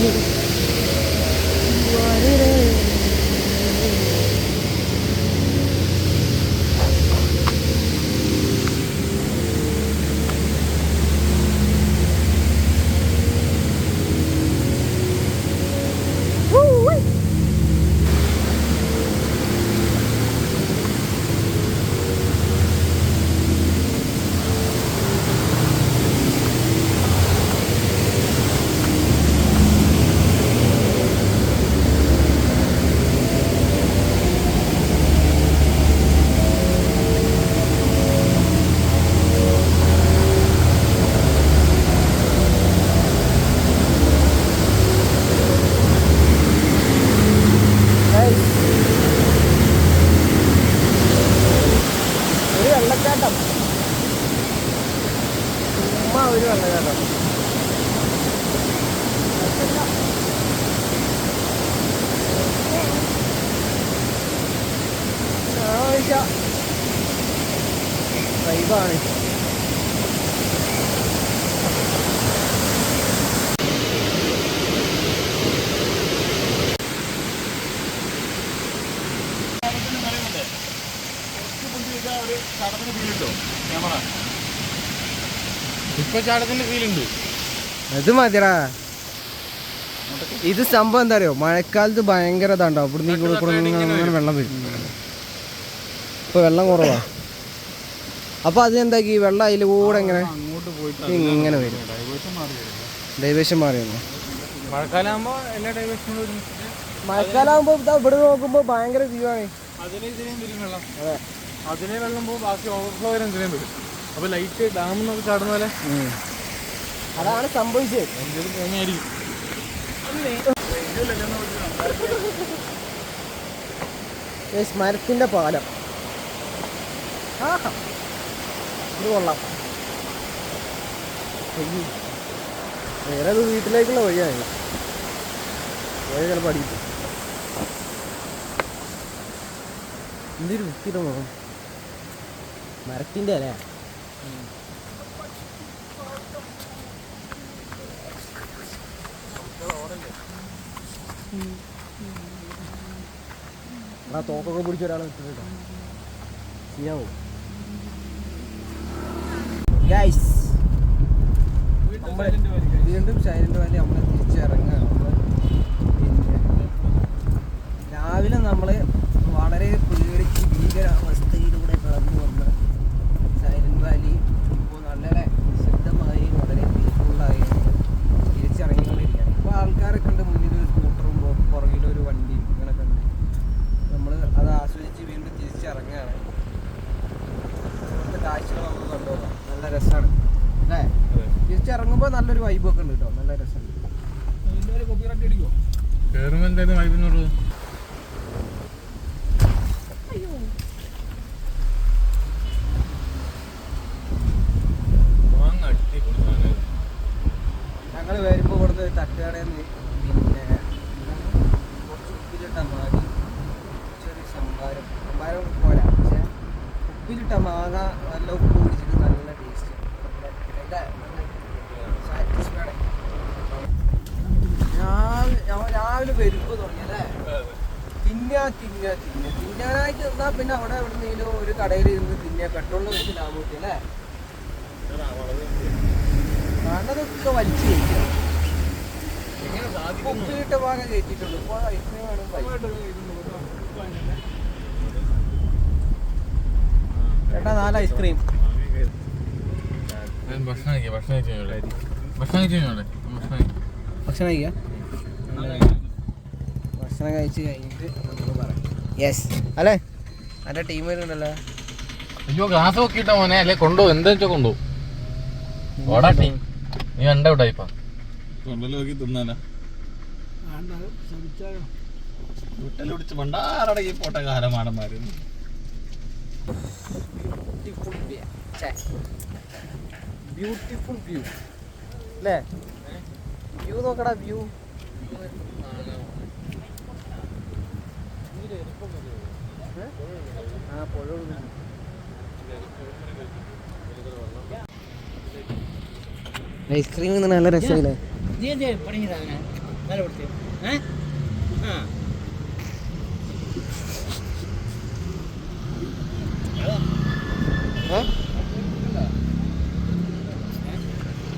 you. വൈബാണ് ഇപ്പൊ ചാടത്തിന്റെ ഫീലുണ്ട്. അത് മതിടാ. ഇത് സംഭവം എന്താ അറിയോ? മഴക്കാലത്ത് ഭയങ്കര ഇതാണ്ടാവും. ഇവിടുന്ന് കൂടെ വെള്ളം വരും. ഇപ്പൊ വെള്ളം കുറവാ. അപ്പൊ അത് എന്താക്കി വെള്ളം അതിൽ കൂടെ ഇങ്ങനെ അങ്ങോട്ട് പോയിട്ട് ഇങ്ങനെ വരും. ഡൈവേഷൻ മാറിയാണ് മഴക്കാലാകുമ്പോ എല്ലാ ഡൈവേഷനും വരും മഴക്കാലാകുമ്പോ ഇതാ ഇവിടെ നോക്കുമ്പോ ഭയങ്കര വ്യൂ ആണ്. അതെ. അതിനെ വെള്ളം പോകും ബാക്കി ഓവർഫ്ലോ വരെ എന്തിനേം വരും. അപ്പോൾ ലൈറ്റ് ഡാമിൽ നിന്നൊക്കെ ചാടുന്ന പോലെ അതാണ് സംഭവിച്ചത്. എന്തെങ്കിലും മരത്തിന്റെ പാലം. ആഹാ. ഇത് കൊള്ളാം. വേറെ ഒരു വീട്ടിലേക്കുള്ള വഴിയാണ് വഴി ചിലപ്പോൾ അടിക്കും എന്തൊരു വൃത്തിയുടെ മുഖം. മരത്തിന്റെ അല്ലേ? ആ തോക്കൊക്കെ പിടിച്ച ഒരാളെ നിൽക്കുന്നുണ്ടോ ശരിയാവോ ഗൈസ് വീണ്ടും സൈലന്റ് വാലി നമ്മൾ തിരിച്ചിറങ്ങുക. രാവിലെ നമ്മൾ വളരെ പേടിച്ച് ഭീകരാവസ്ഥയിലൂടെ കടന്നു വന്ന് സൈലന്റ് വാലി ഇപ്പോൾ നല്ല നിശബ്ദമായി വളരെ പീസ്ഫുള്ളായി തിരിച്ചിറങ്ങിക്കൊണ്ടിരിക്കുകയാണ്. ഇപ്പോൾ ആൾക്കാരൊക്കെ ഉണ്ട് മുന്നിൽ ഒരു സ്കൂട്ടറും പുറകിലൊരു വണ്ടിയും ഇങ്ങനെയൊക്കെ ഉണ്ട്. നമ്മൾ അത് ആസ്വദിച്ച് വീണ്ടും തിരിച്ചിറങ്ങുകയാണ്. കാഴ്ചകൾ നമുക്ക് കണ്ടുപോകാം നല്ല രസമാണ് അല്ലേ തിരിച്ചിറങ്ങുമ്പോൾ നല്ലൊരു വൈബൊക്കെ ഉണ്ട് കേട്ടോ നല്ല രസമുണ്ട് കേറുമ്പോ എന്തായാലും വൈബിനുള്ളത് ഞങ്ങൾ വരുമ്പോൾ ഇവിടുത്തെ തട്ടുകടയിൽ നിന്ന് ഉപ്പിലിട്ട മാങ്ങ നല്ല ഉപ്പ് പിടിച്ചിട്ട് നല്ല ടേസ്റ്റ് സാറ്റിസ്ഫൈഡ് രാവിലെ ഞങ്ങൾ രാവിലെ വരുമ്പോൾ തുടങ്ങിയല്ലേ തിന്നാ തിന്നാ തിന്ന. തിന്നാനായിട്ട് നിന്നാൽ പിന്നെ അവിടെ എവിടെന്നെങ്കിലും ഒരു കടയിൽ ഇരുന്ന് തിന്നാ. പെട്രോളിന് വെച്ച് ലാഭൂട്ടി അല്ലേ? കാണുന്നതൊക്കെ വലിച്ചു കഴിക്കാം. ഉപ്പിലിട്ട ഭാഗം കയറ്റിയിട്ടുള്ളൂ ഇപ്പോൾ ഐസ്ക്രീം വേണം ചേട്ടാ നാല് ഐസ്ക്രീം ഭക്ഷണം കഴിക്കാം ഭക്ഷണം കഴിച്ചു ഭക്ഷണം കഴിച്ചു ഭക്ഷണം കഴിക്കാം. ഭക്ഷണം കഴിച്ച് കഴിഞ്ഞിട്ട് നമുക്ക് പറയാം. യെസ് അല്ലേ? നല്ല ടീം വരുന്നുണ്ടല്ലോ. അയ്യോ ഗ്ലാസ് നോക്കിയിട്ടാ മോനെ. അല്ലെ കൊണ്ടോ എന്താ വെച്ചാ കൊണ്ടോ? ഓടാ ടീം നീ കണ്ട വിട്ടായിപ്പാ കൊണ്ടല്ലോ നോക്കി തിന്നാനാ. വീട്ടിൽ പിടിച്ച് പണ്ടാറടങ്ങി പോട്ട കാലമാടന്മാര്. ബ്യൂട്ടിഫുൾ ബ്യൂട്ടിഫുൾ വ്യൂ അല്ലേ വ്യൂ നോക്കടാ വ്യൂ ആ പുഴ ഐസ്ക്രീം നല്ല രസമില്ലേ? നല്ല കൊടുത്തു ആ.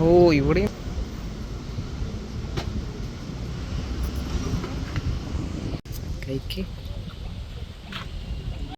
ഓ ഇവിടെയും കഴിക്ക്.